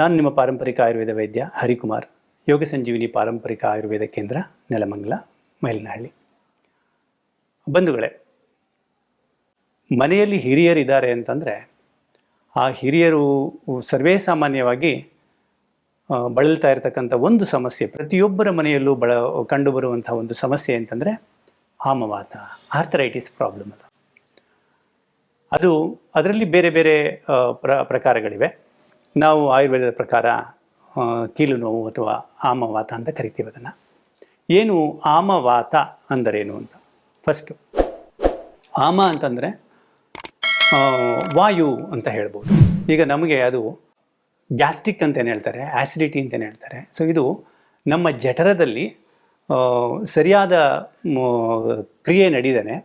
ನಾನು ನಿಮ್ಮ ಪಾರಂಪರಿಕ ಆಯುರ್ವೇದ ವೈದ್ಯ ಹರಿಕುಮಾರ್, ಯೋಗ ಸಂಜೀವಿನಿ ಪಾರಂಪರಿಕ ಆಯುರ್ವೇದ ಕೇಂದ್ರ, ನೆಲಮಂಗಲ, ಮೈಲನಹಳ್ಳಿ. ಬಂಧುಗಳೇ, ಮನೆಯಲ್ಲಿ ಹಿರಿಯರಿದ್ದಾರೆ ಅಂತಂದರೆ, ಆ ಹಿರಿಯರು ಸರ್ವೇ ಸಾಮಾನ್ಯವಾಗಿ ಬಳಲ್ತಾ ಇರತಕ್ಕಂಥ ಒಂದು ಸಮಸ್ಯೆ, ಪ್ರತಿಯೊಬ್ಬರ ಮನೆಯಲ್ಲೂ ಬಳ, ಕಂಡುಬರುವಂಥ ಒಂದು ಸಮಸ್ಯೆ ಅಂತಂದರೆ, ಆಮವಾತ, ಆರ್ಥರೈಟಿಸ್ ಪ್ರಾಬ್ಲಮ್ ಅದು ಅದು, ಅದರಲ್ಲಿ ಬೇರೆ ಬೇರೆ ಪ್ರ, ಪ್ರಕಾರಗಳಿವೆ. ನಾವು ಆಯುರ್ವೇದದ ಪ್ರಕಾರ ಕೀಲು ನೋವು ಅಥವಾ ಆಮವಾತ ಅಂತ ಕರಿತೀವಿ ಅದನ್ನು. ಏನು ಆಮವಾತ ಅಂದರೇನು ಅಂತ? ಫಸ್ಟು ಆಮ ಅಂತಂದರೆ ವಾಯು ಅಂತ ಹೇಳ್ಬೋದು. ಈಗ ನಮಗೆ ಅದು ಗ್ಯಾಸ್ಟ್ರಿಕ್ ಅಂತೇನು ಹೇಳ್ತಾರೆ? ಆ್ಯಸಿಡಿಟಿ ಅಂತೇನು ಹೇಳ್ತಾರೆ? ಸೊ ಇದು ನಮ್ಮ ಜಠರದಲ್ಲಿ ಸರಿಯಾದ ಕ್ರಿಯೆ ನಡೀದೇನೆ.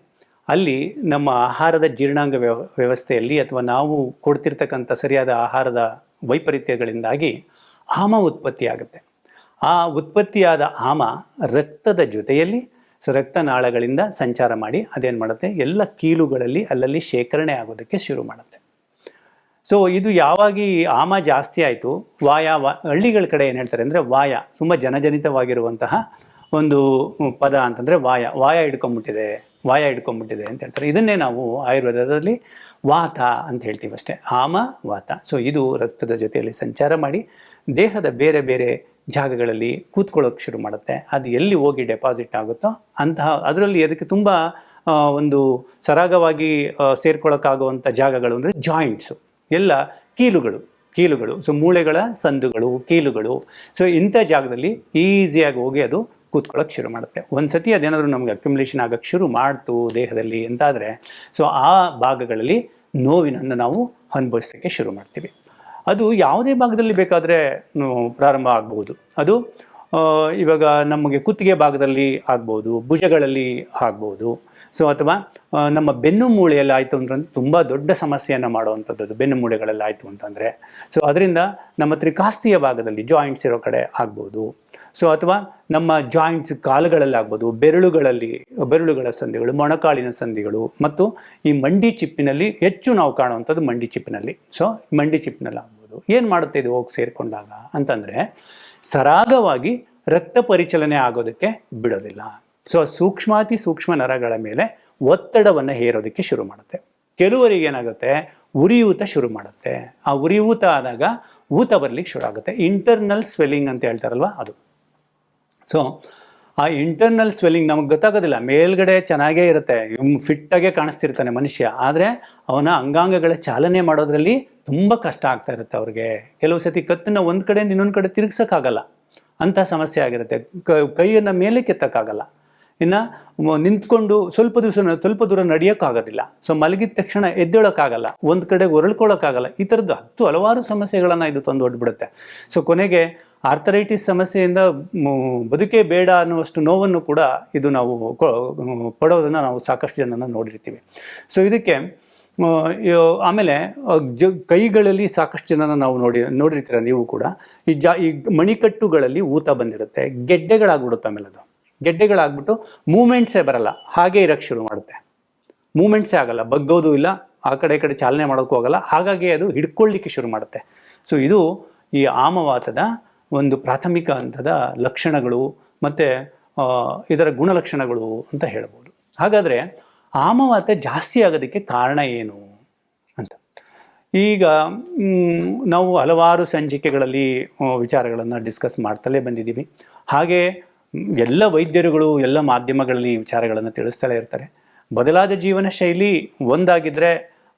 ಅಲ್ಲಿ ನಮ್ಮ ಆಹಾರದ ಜೀರ್ಣಾಂಗ ವ್ಯವ ವ್ಯವಸ್ಥೆಯಲ್ಲಿ ಅಥವಾ ನಾವು ಕೊಡ್ತಿರ್ತಕ್ಕಂಥ ಸರಿಯಾದ ಆಹಾರದ ವೈಪರೀತ್ಯಗಳಿಂದಾಗಿ ಆಮ ಉತ್ಪತ್ತಿಯಾಗುತ್ತೆ. ಆ ಉತ್ಪತ್ತಿಯಾದ ಆಮ ರಕ್ತದ ಜೊತೆಯಲ್ಲಿ ರಕ್ತನಾಳಗಳಿಂದ ಸಂಚಾರ ಮಾಡಿ ಅದೇನು ಮಾಡುತ್ತೆ? ಎಲ್ಲ ಕೀಲುಗಳಲ್ಲಿ ಅಲ್ಲಲ್ಲಿ ಶೇಖರಣೆ ಆಗೋದಕ್ಕೆ ಶುರು ಮಾಡುತ್ತೆ. ಸೊ ಇದು ಯಾವಾಗ ಆಮ ಜಾಸ್ತಿ ಆಯಿತು? ವಾಯ ಹಳ್ಳಿಗಳ ಕಡೆ ಏನು ಹೇಳ್ತಾರೆ ಅಂದರೆ ವಾಯ, ತುಂಬ ಜನಜನಿತವಾಗಿರುವಂತಹ ಒಂದು ಪದ ಅಂತಂದರೆ ವಾಯ ವಾಯ ಹಿಡ್ಕೊಂಬಿಟ್ಟಿದೆ. ವಾಯ ಹಿಡ್ಕೊಂಬಿಟ್ಟಿದೆ ಅಂತ ಹೇಳ್ತಾರೆ. ಇದನ್ನೇ ನಾವು ಆಯುರ್ವೇದದಲ್ಲಿ ವಾತ ಅಂತ ಹೇಳ್ತೀವಿ ಅಷ್ಟೇ. ಆಮ, ವಾತ. ಸೊ ಇದು ರಕ್ತದ ಜೊತೆಯಲ್ಲಿ ಸಂಚಾರ ಮಾಡಿ ದೇಹದ ಬೇರೆ ಬೇರೆ ಜಾಗಗಳಲ್ಲಿ ಕೂತ್ಕೊಳ್ಳೋಕೆ ಶುರು ಮಾಡುತ್ತೆ. ಅದು ಎಲ್ಲಿ ಹೋಗಿ ಡೆಪಾಸಿಟ್ ಆಗುತ್ತೋ ಅಂತಹ, ಅದರಲ್ಲಿ ಅದಕ್ಕೆ ತುಂಬ ಒಂದು ಸರಾಗವಾಗಿ ಸೇರ್ಕೊಳ್ಳೋಕ್ಕಾಗುವಂಥ ಜಾಗಗಳು ಅಂದರೆ ಜಾಯಿಂಟ್ಸು ಎಲ್ಲ ಕೀಲುಗಳು ಕೀಲುಗಳು. ಸೊ ಮೂಳೆಗಳ ಸಂದುಗಳು, ಕೀಲುಗಳು. ಸೊ ಇಂಥ ಜಾಗದಲ್ಲಿ ಈಸಿಯಾಗಿ ಹೋಗಿ ಅದು ಕೂತ್ಕೊಳ್ಳೋಕೆ ಶುರು ಮಾಡುತ್ತೆ. ಒಂದು ಸತಿ ಅದೇನಾದರೂ ನಮಗೆ ಅಕ್ಯುಮುಲೇಷನ್ ಆಗೋಕ್ಕೆ ಶುರು ಮಾಡ್ತು ದೇಹದಲ್ಲಿ ಅಂತಾದರೆ ಸೊ ಆ ಭಾಗಗಳಲ್ಲಿ ನೋವಿನನ್ನು ನಾವು ಅನುಭವಿಸೋಕ್ಕೆ ಶುರು ಮಾಡ್ತೀವಿ. ಅದು ಯಾವುದೇ ಭಾಗದಲ್ಲಿ ಬೇಕಾದರೆ ಪ್ರಾರಂಭ ಆಗ್ಬೋದು ಅದು ಇವಾಗ ನಮಗೆ ಕುತ್ತಿಗೆ ಭಾಗದಲ್ಲಿ ಆಗ್ಬೋದು ಭುಜಗಳಲ್ಲಿ ಆಗ್ಬೋದು ಸೊ ಅಥವಾ ನಮ್ಮ ಬೆನ್ನು ಮೂಳೆಯಲ್ಲಿ ಆಯಿತು ಅಂದ್ರೆ ತುಂಬ ದೊಡ್ಡ ಸಮಸ್ಯೆಯನ್ನು ಮಾಡುವಂಥದ್ದು ಬೆನ್ನು ಮೂಳೆಗಳಲ್ಲಿ ಆಯಿತು ಅಂತಂದರೆ. ಸೊ ಅದರಿಂದ ನಮ್ಮ ತ್ರಿಕಾಸ್ತಿಯ ಭಾಗದಲ್ಲಿ ಜಾಯಿಂಟ್ಸ್ ಇರೋ ಕಡೆ ಆಗ್ಬೋದು ಸೊ ಅಥವಾ ನಮ್ಮ ಜಾಯಿಂಟ್ಸ್ ಕಾಲುಗಳಲ್ಲಿ ಆಗ್ಬೋದು ಬೆರಳುಗಳಲ್ಲಿ, ಬೆರಳುಗಳ ಸಂಧಿಗಳು, ಮೊಣಕಾಲಿನ ಸಂಧಿಗಳು ಮತ್ತು ಈ ಮಂಡಿ ಚಿಪ್ಪಿನಲ್ಲಿ ಹೆಚ್ಚು ನಾವು ಕಾಣುವಂಥದ್ದು ಮಂಡಿ ಚಿಪ್ಪಿನಲ್ಲಿ. ಸೊ ಮಂಡಿ ಚಿಪ್ಪಿನಲ್ಲಿ ಆಗ್ಬೋದು ಏನು ಮಾಡುತ್ತೆ ಇದು ಹೋಗಿ ಸೇರಿಕೊಂಡಾಗ ಅಂತಂದರೆ ಸರಾಗವಾಗಿ ರಕ್ತ ಪರಿಚಲನೆ ಆಗೋದಕ್ಕೆ ಬಿಡೋದಿಲ್ಲ. ಸೊ ಸೂಕ್ಷ್ಮಾತಿ ಸೂಕ್ಷ್ಮ ನರಗಳ ಮೇಲೆ ಒತ್ತಡವನ್ನು ಹೇರೋದಕ್ಕೆ ಶುರು ಮಾಡುತ್ತೆ. ಕೆಲವರಿಗೆ ಏನಾಗುತ್ತೆ? ಉರಿಯೂತ ಶುರು ಮಾಡುತ್ತೆ. ಆ ಉರಿಯೂತ ಆದಾಗ ಊತ ಬರಲಿಕ್ಕೆ ಶುರು ಆಗುತ್ತೆ. ಇಂಟರ್ನಲ್ ಸ್ವೆಲ್ಲಿಂಗ್ ಅಂತ ಹೇಳ್ತಾರಲ್ವ ಅದು. ಸೊ ಆ ಇಂಟರ್ನಲ್ ಸ್ವೆಲ್ಲಿಂಗ್ ನಮಗೆ ಗೊತ್ತಾಗೋದಿಲ್ಲ. ಮೇಲ್ಗಡೆ ಚೆನ್ನಾಗೇ ಇರುತ್ತೆ. ಫಿಟ್ಟಾಗೆ ಕಾಣಿಸ್ತಿರ್ತಾನೆ ಮನುಷ್ಯ. ಆದರೆ ಅವನ ಅಂಗಾಂಗಗಳ ಚಾಲನೆ ಮಾಡೋದ್ರಲ್ಲಿ ತುಂಬ ಕಷ್ಟ ಆಗ್ತಾ ಇರುತ್ತೆ ಅವ್ರಿಗೆ. ಕೆಲವು ಸತಿ ಕತ್ತನ್ನು ಒಂದು ಕಡೆಯಿಂದ ಇನ್ನೊಂದು ಕಡೆ ತಿರುಗ್ಸೋಕ್ಕಾಗಲ್ಲ. ಅಂಥ ಸಮಸ್ಯೆ ಆಗಿರುತ್ತೆ. ಕೈಯನ್ನು ಮೇಲೆ ಕೆತ್ತಕ್ಕಾಗಲ್ಲ. ಇನ್ನು ನಿಂತ್ಕೊಂಡು ಸ್ವಲ್ಪ ದಿವಸ, ಸ್ವಲ್ಪ ದೂರ ನಡೆಯೋಕ್ಕಾಗೋದಿಲ್ಲ. ಸೊ ಮಲಗಿದ ತಕ್ಷಣ ಎದ್ದೇಳೋಕ್ಕಾಗಲ್ಲ. ಒಂದು ಕಡೆ ಹೊರಳ್ಕೊಳ್ಳೋಕ್ಕಾಗಲ್ಲ ಈ ಥರದ್ದು ಹತ್ತು ಹಲವಾರು ಸಮಸ್ಯೆಗಳನ್ನು ಇದು ತಂದು ಹೊಡ್ಬಿಡುತ್ತೆ. ಸೊ ಕೊನೆಗೆ ಆರ್ಥರೈಟಿಸ್ ಸಮಸ್ಯೆಯಿಂದ ಬದುಕೇ ಬೇಡ ಅನ್ನುವಷ್ಟು ನೋವನ್ನು ಕೂಡ ಇದು ನಾವು ಕೊ- ಪಡೋದನ್ನು ನಾವು ಸಾಕಷ್ಟು ಜನನ ನೋಡಿರ್ತೀವಿ. ಸೊ ಇದಕ್ಕೆ ಆಮೇಲೆ ಜ, ಕೈಗಳಲ್ಲಿ ಸಾಕಷ್ಟು ಜನನ ನಾವು ನೋಡಿ, ನೋಡಿರ್ತೀರ ನೀವು ಕೂಡ. ಈ ಜಾ, ಈ ಮಣಿಕಟ್ಟುಗಳಲ್ಲಿ ಊತ ಬಂದಿರುತ್ತೆ. ಗೆಡ್ಡೆಗಳಾಗ್ಬಿಡುತ್ತೆ ಆಮೇಲೆ ಅದು. ಗೆಡ್ಡೆಗಳಾಗ್ಬಿಟ್ಟು ಮೂಮೆಂಟ್ಸೇ ಬರಲ್ಲ. ಹಾಗೆ ಇರೋಕ್ಕೆ ಶುರು ಮಾಡುತ್ತೆ. ಮೂಮೆಂಟ್ಸೇ ಆಗಲ್ಲ. ಬಗ್ಗೋದು ಇಲ್ಲ. ಆ ಕಡೆ ಈ ಕಡೆ ಚಾಲನೆ ಮಾಡೋಕ್ಕೂ ಆಗಲ್ಲ. ಹಾಗಾಗಿ ಅದು ಹಿಡ್ಕೊಳ್ಳಿಕ್ಕೆ ಶುರು ಮಾಡುತ್ತೆ. ಸೊ ಇದು ಈ ಆಮವಾತದ ಒಂದು ಪ್ರಾಥಮಿಕ ಹಂತದ ಲಕ್ಷಣಗಳು ಮತ್ತು ಇದರ ಗುಣಲಕ್ಷಣಗಳು ಅಂತ ಹೇಳ್ಬೋದು. ಹಾಗಾದರೆ ಆಮವಾತ ಜಾಸ್ತಿ ಆಗೋದಕ್ಕೆ ಕಾರಣ ಏನು ಅಂತ. ಈಗ ನಾವು ಹಲವಾರು ಸಂಚಿಕೆಗಳಲ್ಲಿ ವಿಚಾರಗಳನ್ನು ಡಿಸ್ಕಸ್ ಮಾಡ್ತಲೇ ಬಂದಿದ್ದೀವಿ. ಹಾಗೆ, ಎಲ್ಲ ವೈದ್ಯರುಗಳು, ಎಲ್ಲ ಮಾಧ್ಯಮಗಳಲ್ಲಿ ವಿಚಾರಗಳನ್ನು ತಿಳಿಸ್ತಲೇ ಇರ್ತಾರೆ. ಬದಲಾದ ಜೀವನ ಶೈಲಿ ಒಂದಾಗಿದ್ದರೆ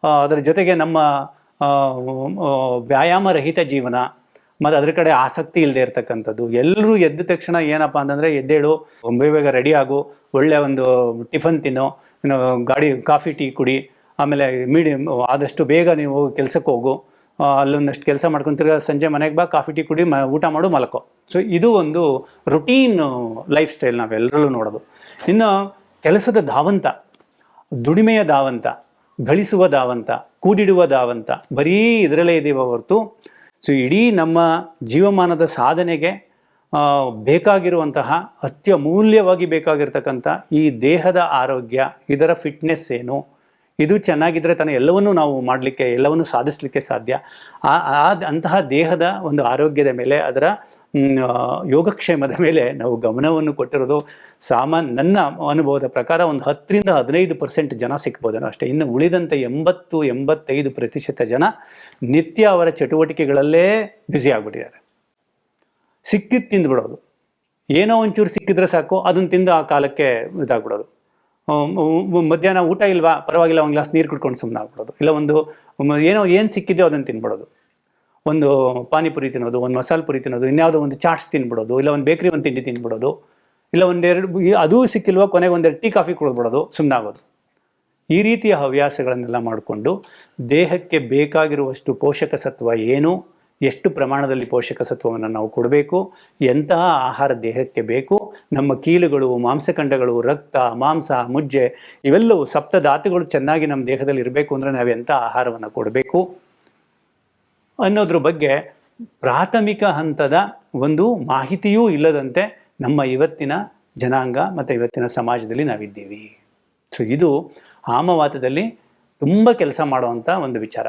ಅದರ ಜೊತೆಗೆ ನಮ್ಮ ವ್ಯಾಯಾಮರಹಿತ ಜೀವನ ಮತ್ತು ಅದ್ರ ಕಡೆ ಆಸಕ್ತಿ ಇಲ್ಲದೆ ಇರ್ತಕ್ಕಂಥದ್ದು. ಎಲ್ಲರೂ ಎದ್ದ ತಕ್ಷಣ ಏನಪ್ಪ ಅಂತಂದರೆ ಎದ್ದೇಳು, ಬೇಗ ಬೇಗ ರೆಡಿ ಆಗು ಒಳ್ಳೆಯ ಒಂದು ಟಿಫನ್ ತಿನ್ನು ಗಾಡಿ, ಕಾಫಿ, ಟೀ ಕುಡಿ, ಆಮೇಲೆ ಮೀಡಿಯಮ್ ಆದಷ್ಟು ಬೇಗ ನೀವು ಕೆಲಸಕ್ಕೆ ಹೋಗು ಅಲ್ಲೊಂದಷ್ಟು ಕೆಲಸ ಮಾಡ್ಕೊಂಡು ತಿರ್ಗಾ ಸಂಜೆ ಮನೆಗೆ ಬಾ, ಕಾಫಿ, ಟೀ ಕುಡಿ, ಮ, ಊಟ ಮಾಡು, ಮಲಕೋ. ಸೊ ಇದು ಒಂದು ರುಟೀನ್ ಲೈಫ್ ಸ್ಟೈಲ್ ನಾವೆಲ್ಲರಲ್ಲೂ ನೋಡೋದು. ಇನ್ನು ಕೆಲಸದ ಧಾವಂತ, ದುಡಿಮೆಯ ಧಾವಂತ, ಗಳಿಸುವ ಧಾವಂತ, ಕೂಡಿಡುವ ಧಾವಂತ, ಬರೀ ಇದರಲ್ಲೇ ಇದೀವ ಹೊರತು ಸೊ ಇಡೀ ನಮ್ಮ ಜೀವಮಾನದ ಸಾಧನೆಗೆ ಬೇಕಾಗಿರುವಂತಹ ಅತ್ಯಮೂಲ್ಯವಾಗಿ ಬೇಕಾಗಿರ್ತಕ್ಕಂಥ ಈ ದೇಹದ ಆರೋಗ್ಯ, ಇದರ ಫಿಟ್ನೆಸ್ ಏನು, ಇದು ಚೆನ್ನಾಗಿದ್ದರೆ ತಾನೇ ಎಲ್ಲವನ್ನೂ ನಾವು ಮಾಡಲಿಕ್ಕೆ, ಎಲ್ಲವನ್ನೂ ಸಾಧಿಸಲಿಕ್ಕೆ ಸಾಧ್ಯ. ಆ, ಅಂತಹ ದೇಹದ ಒಂದು ಆರೋಗ್ಯದ ಮೇಲೆ ಅದರ ಯೋಗಕ್ಷೇಮದ ಮೇಲೆ ನಾವು ಗಮನವನ್ನು ಕೊಟ್ಟಿರೋದು ಸಾಮಾನ್ಯ ನನ್ನ ಅನುಭವದ ಪ್ರಕಾರ ಒಂದು ಹತ್ತರಿಂದ ಹದಿನೈದು ಪರ್ಸೆಂಟ್ ಜನ ಸಿಗ್ಬೋದೇನೋ ಅಷ್ಟೇ, ಇನ್ನು ಉಳಿದಂತೆ ಎಂಬತ್ತು, ಎಂಬತ್ತೈದು ಪ್ರತಿಶತ ಜನ ನಿತ್ಯ ಅವರ ಚಟುವಟಿಕೆಗಳಲ್ಲೇ ಬ್ಯುಸಿ ಆಗಿಬಿಟ್ಟಿದ್ದಾರೆ. ಸಿಕ್ಕಿದ್ದು ತಿಂದ್ಬಿಡೋದು. ಏನೋ ಒಂಚೂರು ಸಿಕ್ಕಿದ್ರೆ ಸಾಕು, ಅದನ್ನು ತಿಂದು ಆ ಕಾಲಕ್ಕೆ ಇದಾಗ್ಬಿಡೋದು. ಮಧ್ಯಾಹ್ನ ಊಟ ಇಲ್ವಾ, ಪರವಾಗಿಲ್ಲ, ಒಂದು ಗ್ಲಾಸ್ ನೀರು ಕುಡ್ಕೊಂಡು ಸುಮ್ಮನೆ ಆಗ್ಬಿಡೋದು ಇಲ್ಲ ಒಂದು, ಏನೋ ಏನು ಸಿಕ್ಕಿದೆಯೋ ಅದನ್ನು ತಿನ್ಬಿಡೋದು. ಒಂದು ಪಾನಿಪುರಿ ತಿನ್ನೋದು, ಒಂದು ಮಸಾಲೆ ಪುರಿ ತಿನ್ನೋದು, ಇನ್ಯಾವುದೋ ಒಂದು ಚಾಟ್ಸ್ ತಿನ್ಬಿಡೋದು, ಇಲ್ಲ ಒಂದು ಬೇಕ್ರಿ ಒಂದು ತಿಂಡಿ ತಿನ್ಬಿಡೋದು, ಇಲ್ಲ ಒಂದೆರಡು ಅದೂ ಸಿಕ್ಕಿಲ್ವ ಕೊನೆಗೆ ಒಂದೆರಡು ಟೀ ಕಾಫಿ ಕುಡಿದ್ಬಿಡೋದು ಸುಮ್ಮನಾಗೋದು ಈ ರೀತಿಯ ಹವ್ಯಾಸಗಳನ್ನೆಲ್ಲ ಮಾಡಿಕೊಂಡು ದೇಹಕ್ಕೆ ಬೇಕಾಗಿರುವಷ್ಟು ಪೋಷಕ ಸತ್ವ ಏನು, ಎಷ್ಟು ಪ್ರಮಾಣದಲ್ಲಿ ಪೋಷಕ ಸತ್ವವನ್ನು ನಾವು ಕೊಡಬೇಕು, ಎಂತಹ ಆಹಾರ ದೇಹಕ್ಕೆ ಬೇಕು, ನಮ್ಮ ಕೀಲುಗಳು ಮಾಂಸಖಂಡಗಳು ರಕ್ತ, ಮಾಂಸ, ಮುಜ್ಜೆ, ಇವೆಲ್ಲವೂ ಸಪ್ತಧಾತುಗಳು ಚೆನ್ನಾಗಿ ನಮ್ಮ ದೇಹದಲ್ಲಿ ಇರಬೇಕು ಅಂದರೆ ನಾವು ಎಂಥ ಆಹಾರವನ್ನು ಕೊಡಬೇಕು? ಅನ್ನೋದ್ರ ಬಗ್ಗೆ ಪ್ರಾಥಮಿಕ ಹಂತದ ಒಂದು ಮಾಹಿತಿಯೂ ಇಲ್ಲದಂತೆ ನಮ್ಮ ಇವತ್ತಿನ ಜನಾಂಗ ಮತ್ತು ಇವತ್ತಿನ ಸಮಾಜದಲ್ಲಿ ನಾವಿದ್ದೀವಿ. ಸೊ ಇದು ಆಮವಾತದಲ್ಲಿ ತುಂಬ ಕೆಲಸ ಮಾಡುವಂಥ ಒಂದು ವಿಚಾರ.